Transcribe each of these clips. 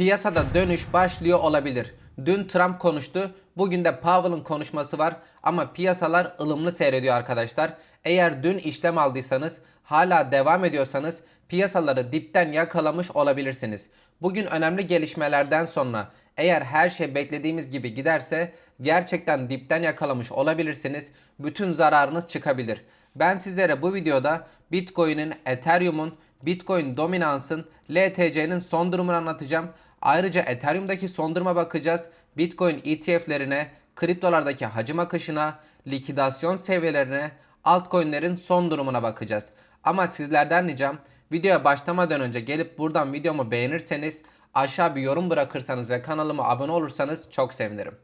Piyasada dönüş başlıyor olabilir. Dün Trump konuştu, bugün de Powell'ın konuşması var ama piyasalar ılımlı seyrediyor arkadaşlar. Eğer dün işlem aldıysanız, hala devam ediyorsanız piyasaları dipten yakalamış olabilirsiniz. Bugün önemli gelişmelerden sonra eğer her şey beklediğimiz gibi giderse gerçekten dipten yakalamış olabilirsiniz. Bütün zararınız çıkabilir. Ben sizlere bu videoda Bitcoin'in, Ethereum'un, Bitcoin dominansın, LTC'nin son durumunu anlatacağım. Ayrıca Ethereum'daki son duruma bakacağız. Bitcoin ETF'lerine, kriptolardaki hacim akışına, likidasyon seviyelerine, altcoin'lerin son durumuna bakacağız. Ama sizlerden ricam videoya başlamadan önce gelip buradan videomu beğenirseniz, aşağı bir yorum bırakırsanız ve kanalıma abone olursanız çok sevinirim.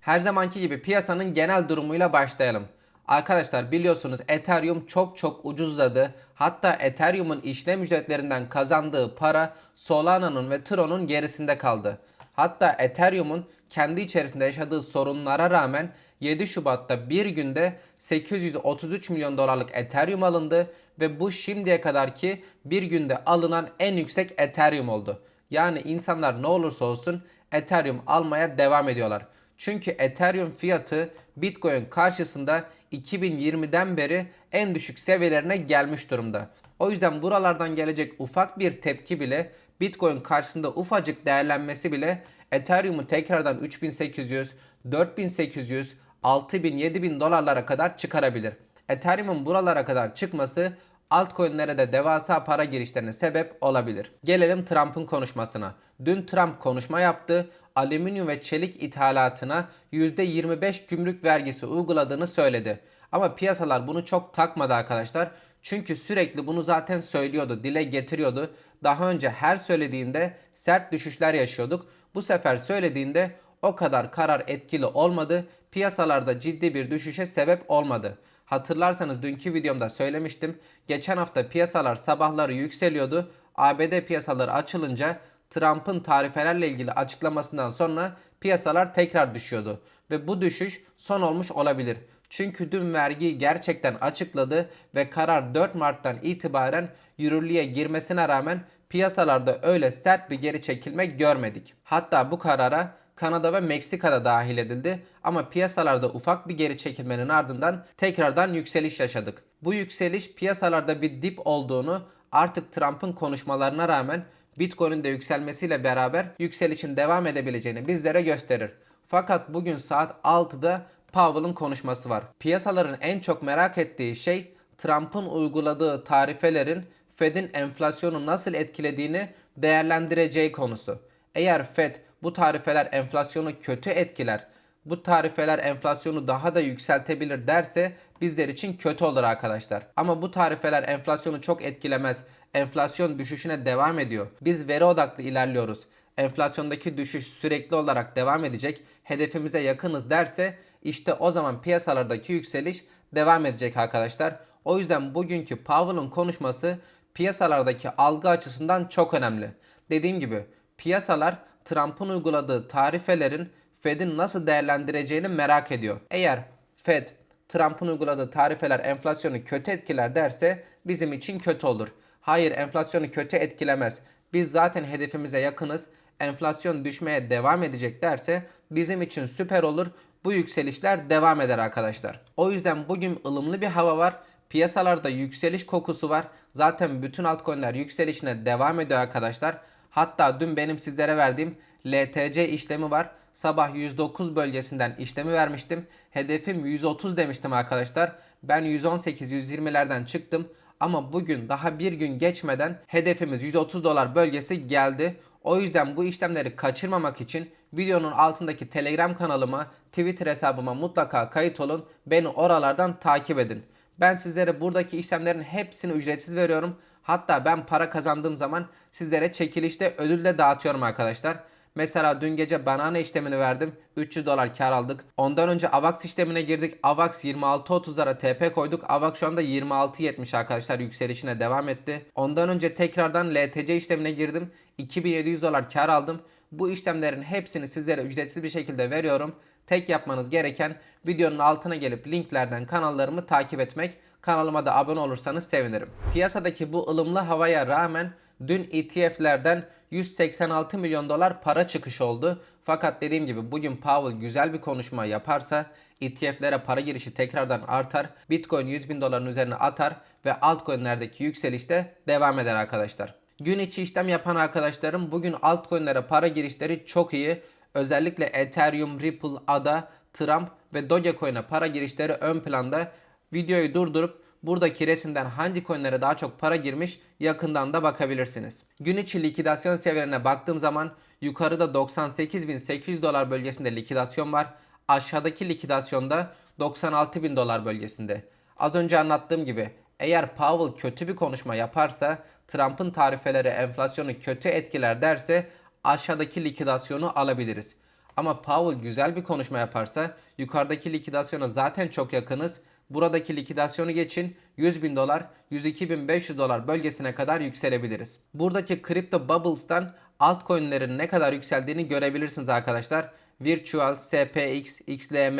Her zamanki gibi piyasanın genel durumuyla başlayalım. Arkadaşlar biliyorsunuz Ethereum çok çok ucuzladı. Hatta Ethereum'un işlem ücretlerinden kazandığı para Solana'nın ve Tron'un gerisinde kaldı. Hatta Ethereum'un kendi içerisinde yaşadığı sorunlara rağmen 7 Şubat'ta bir günde 833 milyon dolarlık Ethereum alındı ve bu şimdiye kadarki bir günde alınan en yüksek Ethereum oldu. Yani insanlar ne olursa olsun Ethereum almaya devam ediyorlar. Çünkü Ethereum fiyatı Bitcoin karşısında 2020'den beri en düşük seviyelerine gelmiş durumda. O yüzden buralardan gelecek ufak bir tepki bile Bitcoin karşısında ufacık değerlenmesi bile Ethereum'u tekrardan 3800, 4800, 6000, 7000 dolarlara kadar çıkarabilir. Ethereum'un buralara kadar çıkması altcoin'lere de devasa para girişlerine sebep olabilir. Gelelim Trump'ın konuşmasına. Dün Trump konuşma yaptı. Alüminyum ve çelik ithalatına %25 gümrük vergisi uyguladığını söyledi. Ama piyasalar bunu çok takmadı arkadaşlar. Çünkü sürekli bunu zaten söylüyordu, dile getiriyordu. Daha önce her söylediğinde sert düşüşler yaşıyorduk. Bu sefer söylediğinde o kadar karar etkili olmadı. Piyasalarda ciddi bir düşüşe sebep olmadı. Hatırlarsanız dünkü videomda söylemiştim. Geçen hafta piyasalar sabahları yükseliyordu. ABD piyasaları açılınca Trump'ın tarifelerle ilgili açıklamasından sonra piyasalar tekrar düşüyordu. Ve bu düşüş son olmuş olabilir. Çünkü dün vergiyi gerçekten açıkladı ve karar 4 Mart'tan itibaren yürürlüğe girmesine rağmen piyasalarda öyle sert bir geri çekilme görmedik. Hatta bu karara Kanada ve Meksika'da dahil edildi ama piyasalarda ufak bir geri çekilmenin ardından tekrardan yükseliş yaşadık. Bu yükseliş piyasalarda bir dip olduğunu artık Trump'ın konuşmalarına rağmen Bitcoin'in de yükselmesiyle beraber yükselişin devam edebileceğini bizlere gösterir. Fakat bugün saat 6'da Powell'ın konuşması var. Piyasaların en çok merak ettiği şey Trump'ın uyguladığı tarifelerin Fed'in enflasyonu nasıl etkilediğini değerlendireceği konusu. Eğer Fed bu tarifeler enflasyonu kötü etkiler, bu tarifeler enflasyonu daha da yükseltebilir derse bizler için kötü olur arkadaşlar. Ama bu tarifeler enflasyonu çok etkilemez. Enflasyon düşüşüne devam ediyor. Biz veri odaklı ilerliyoruz. Enflasyondaki düşüş sürekli olarak devam edecek. Hedefimize yakınız derse işte o zaman piyasalardaki yükseliş devam edecek arkadaşlar. O yüzden bugünkü Powell'ın konuşması piyasalardaki algı açısından çok önemli. Dediğim gibi piyasalar Trump'ın uyguladığı tarifelerin Fed'in nasıl değerlendireceğini merak ediyor. Eğer Fed Trump'ın uyguladığı tarifeler enflasyonu kötü etkiler derse bizim için kötü olur. Hayır enflasyonu kötü etkilemez. Biz zaten hedefimize yakınız. Enflasyon düşmeye devam edecek derse bizim için süper olur. Bu yükselişler devam eder arkadaşlar. O yüzden bugün ılımlı bir hava var. Piyasalarda yükseliş kokusu var. Zaten bütün altcoin'ler yükselişine devam ediyor arkadaşlar. Hatta dün benim sizlere verdiğim LTC işlemi var. Sabah 109 bölgesinden işlemi vermiştim. Hedefim 130 demiştim arkadaşlar. Ben 118-120'lerden çıktım. Ama bugün daha bir gün geçmeden hedefimiz 130 dolar bölgesi geldi. O yüzden bu işlemleri kaçırmamak için videonun altındaki Telegram kanalıma, Twitter hesabıma mutlaka kayıt olun. Beni oralardan takip edin. Ben sizlere buradaki işlemlerin hepsini ücretsiz veriyorum. Hatta ben para kazandığım zaman sizlere çekilişte ödül de dağıtıyorum arkadaşlar. Mesela dün gece banana işlemini verdim. 300 dolar kar aldık. Ondan önce AVAX işlemine girdik. AVAX 26.30'lara TP koyduk. AVAX şu anda 26.70 arkadaşlar yükselişine devam etti. Ondan önce tekrardan LTC işlemine girdim. 2700 dolar kar aldım. Bu işlemlerin hepsini sizlere ücretsiz bir şekilde veriyorum. Tek yapmanız gereken videonun altına gelip linklerden kanallarımı takip etmek. Kanalıma da abone olursanız sevinirim. Piyasadaki bu ılımlı havaya rağmen dün ETF'lerden 186 milyon dolar para çıkış oldu. Fakat dediğim gibi bugün Powell güzel bir konuşma yaparsa ETF'lere para girişi tekrardan artar. Bitcoin 100 bin doların üzerine atar ve altcoin'lerdeki yükseliş de devam eder arkadaşlar. Gün içi işlem yapan arkadaşlarım bugün altcoin'lere para girişleri çok iyi. Özellikle Ethereum, Ripple, ADA, Trump ve Dogecoin'e para girişleri ön planda. Videoyu durdurup buradaki resimden hangi coinlere daha çok para girmiş yakından da bakabilirsiniz. Gün içi likidasyon seviyelerine baktığım zaman yukarıda 98.800 dolar bölgesinde likidasyon var. Aşağıdaki likidasyonda 96.000 dolar bölgesinde. Az önce anlattığım gibi eğer Powell kötü bir konuşma yaparsa Trump'ın tarifeleri enflasyonu kötü etkiler derse aşağıdaki likidasyonu alabiliriz. Ama Powell güzel bir konuşma yaparsa yukarıdaki likidasyona zaten çok yakınız. Buradaki likidasyonu geçin 100 bin dolar 102 bin 500 dolar bölgesine kadar yükselebiliriz. Buradaki Crypto Bubbles'tan altcoin'lerin ne kadar yükseldiğini görebilirsiniz arkadaşlar. Virtual, SPX, XLM,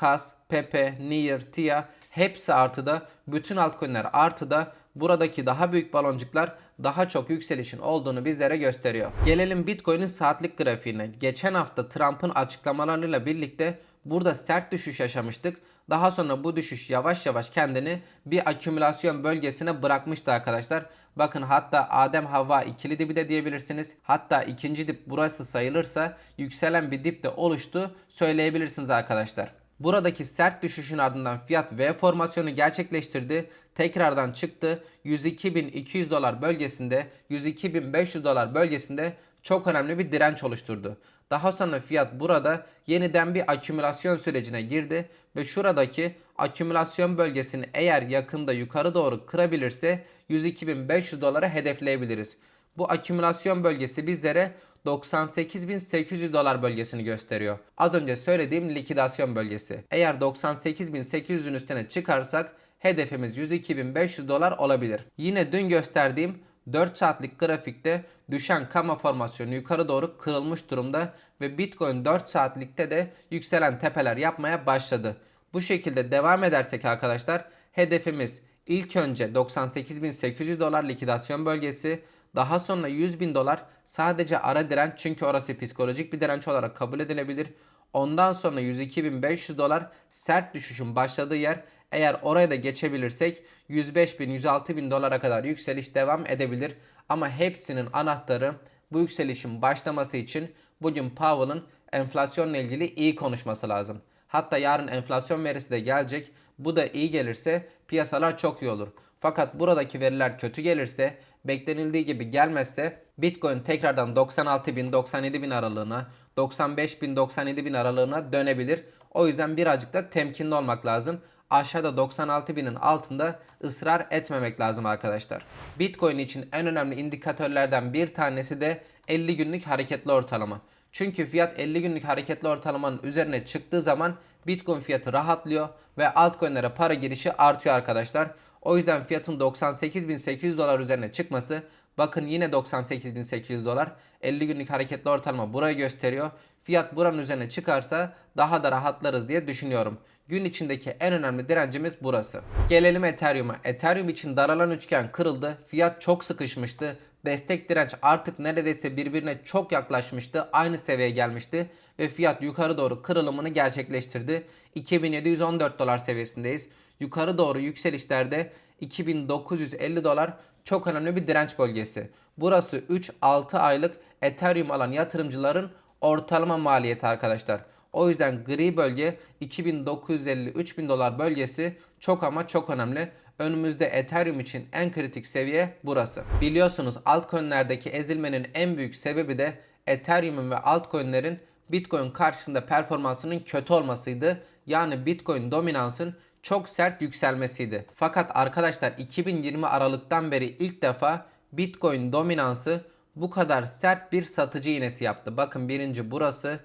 CAS, Pepe, Near, TIA hepsi artıda. Bütün altcoin'ler artıda. Buradaki daha büyük baloncuklar daha çok yükselişin olduğunu bizlere gösteriyor. Gelelim Bitcoin'in saatlik grafiğine. Geçen hafta Trump'ın açıklamalarıyla birlikte burada sert düşüş yaşamıştık. Daha sonra bu düşüş yavaş yavaş kendini bir akümülasyon bölgesine bırakmıştı arkadaşlar. Bakın hatta Adem Havva ikili dibi de diyebilirsiniz. Hatta ikinci dip burası sayılırsa yükselen bir dip de oluştu söyleyebilirsiniz arkadaşlar. Buradaki sert düşüşün ardından fiyat V formasyonu gerçekleştirdi. Tekrardan çıktı. 102.200 dolar bölgesinde, 102.500 dolar bölgesinde çok önemli bir direnç oluşturdu. Daha sonra fiyat burada yeniden bir akümülasyon sürecine girdi ve şuradaki akümülasyon bölgesini eğer yakında yukarı doğru kırabilirse 102.500 dolara hedefleyebiliriz. Bu akümülasyon bölgesi bizlere 98.800 dolar bölgesini gösteriyor. Az önce söylediğim likidasyon bölgesi. Eğer 98.800'ün üstüne çıkarsak hedefimiz 102.500 dolar olabilir. Yine dün gösterdiğim 4 saatlik grafikte düşen kama formasyonu yukarı doğru kırılmış durumda ve Bitcoin 4 saatlikte de yükselen tepeler yapmaya başladı. Bu şekilde devam edersek arkadaşlar hedefimiz ilk önce 98.800 dolar likidasyon bölgesi daha sonra 100 bin dolar sadece ara direnç çünkü orası psikolojik bir direnç olarak kabul edilebilir. Ondan sonra 102.500 dolar sert düşüşün başladığı yer eğer oraya da geçebilirsek 105 bin 106 bin dolara kadar yükseliş devam edebilir. Ama hepsinin anahtarı bu yükselişin başlaması için bugün Powell'ın enflasyonla ilgili iyi konuşması lazım. Hatta yarın enflasyon verisi de gelecek. Bu da iyi gelirse piyasalar çok iyi olur. Fakat buradaki veriler kötü gelirse, beklenildiği gibi gelmezse Bitcoin tekrardan 96 bin 97 bin aralığına, 95 bin 97 bin aralığına dönebilir. O yüzden birazcık da temkinli olmak lazım. Aşağıda 96 binin altında ısrar etmemek lazım arkadaşlar. Bitcoin için en önemli indikatörlerden bir tanesi de 50 günlük hareketli ortalama. Çünkü fiyat 50 günlük hareketli ortalamanın üzerine çıktığı zaman Bitcoin fiyatı rahatlıyor ve altcoin'lere para girişi artıyor arkadaşlar. O yüzden fiyatın 98.800 dolar üzerine çıkması bakın yine 98.800 dolar 50 günlük hareketli ortalama burayı gösteriyor. Fiyat buranın üzerine çıkarsa daha da rahatlarız diye düşünüyorum. Gün içindeki en önemli direncimiz burası. Gelelim Ethereum'a. Ethereum için daralan üçgen kırıldı. Fiyat çok sıkışmıştı. Destek direnç artık neredeyse birbirine çok yaklaşmıştı. Aynı seviyeye gelmişti ve fiyat yukarı doğru kırılımını gerçekleştirdi. 2714 dolar seviyesindeyiz. Yukarı doğru yükselişlerde 2950 dolar çok önemli bir direnç bölgesi. Burası 3-6 aylık Ethereum alan yatırımcıların ortalama maliyeti arkadaşlar. O yüzden gri bölge 2950-3000 dolar bölgesi çok ama çok önemli. Önümüzde Ethereum için en kritik seviye burası. Biliyorsunuz altcoin'lerdeki ezilmenin en büyük sebebi de Ethereum'un ve altcoin'lerin Bitcoin karşısında performansının kötü olmasıydı. Yani Bitcoin dominansın çok sert yükselmesiydi. Fakat arkadaşlar 2020 Aralık'tan beri ilk defa Bitcoin dominansı bu kadar sert bir satıcı iğnesi yaptı. Bakın birinci burası,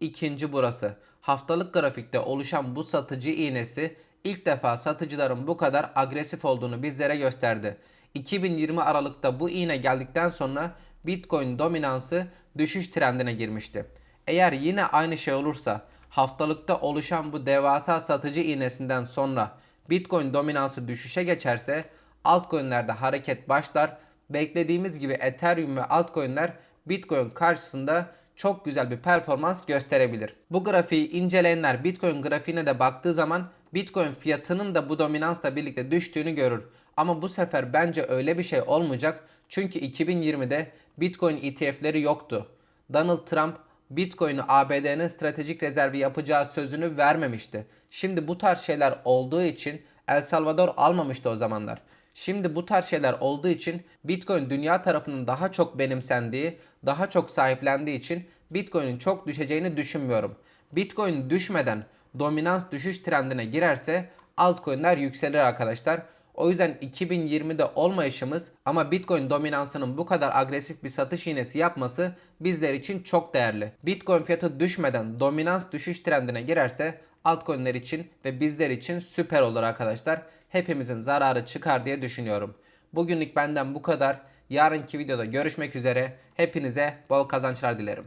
ikinci burası. Haftalık grafikte oluşan bu satıcı iğnesi ilk defa satıcıların bu kadar agresif olduğunu bizlere gösterdi. 2020 Aralık'ta bu iğne geldikten sonra Bitcoin dominansı düşüş trendine girmişti. Eğer yine aynı şey olursa haftalıkta oluşan bu devasa satıcı iğnesinden sonra Bitcoin dominansı düşüşe geçerse altcoin'lerde hareket başlar. Beklediğimiz gibi Ethereum ve altcoin'ler Bitcoin karşısında çok güzel bir performans gösterebilir. Bu grafiği inceleyenler Bitcoin grafiğine de baktığı zaman Bitcoin fiyatının da bu dominansla birlikte düştüğünü görür. Ama bu sefer bence öyle bir şey olmayacak. Çünkü 2020'de Bitcoin ETF'leri yoktu. Donald Trump Bitcoin'i ABD'nin stratejik rezervi yapacağı sözünü vermemişti. Şimdi bu tarz şeyler olduğu için El Salvador almamıştı o zamanlar. Şimdi bu tarz şeyler olduğu için Bitcoin dünya tarafının daha çok benimsendiği, daha çok sahiplendiği için Bitcoin'in çok düşeceğini düşünmüyorum. Bitcoin düşmeden dominans düşüş trendine girerse altcoin'ler yükselir arkadaşlar. O yüzden 2020'de olmayışımız ama Bitcoin dominansının bu kadar agresif bir satış iğnesi yapması bizler için çok değerli. Bitcoin fiyatı düşmeden dominans düşüş trendine girerse altcoin'ler için ve bizler için süper olur arkadaşlar. Hepimizin zararı çıkar diye düşünüyorum. Bugünlük benden bu kadar. Yarınki videoda görüşmek üzere. Hepinize bol kazançlar dilerim.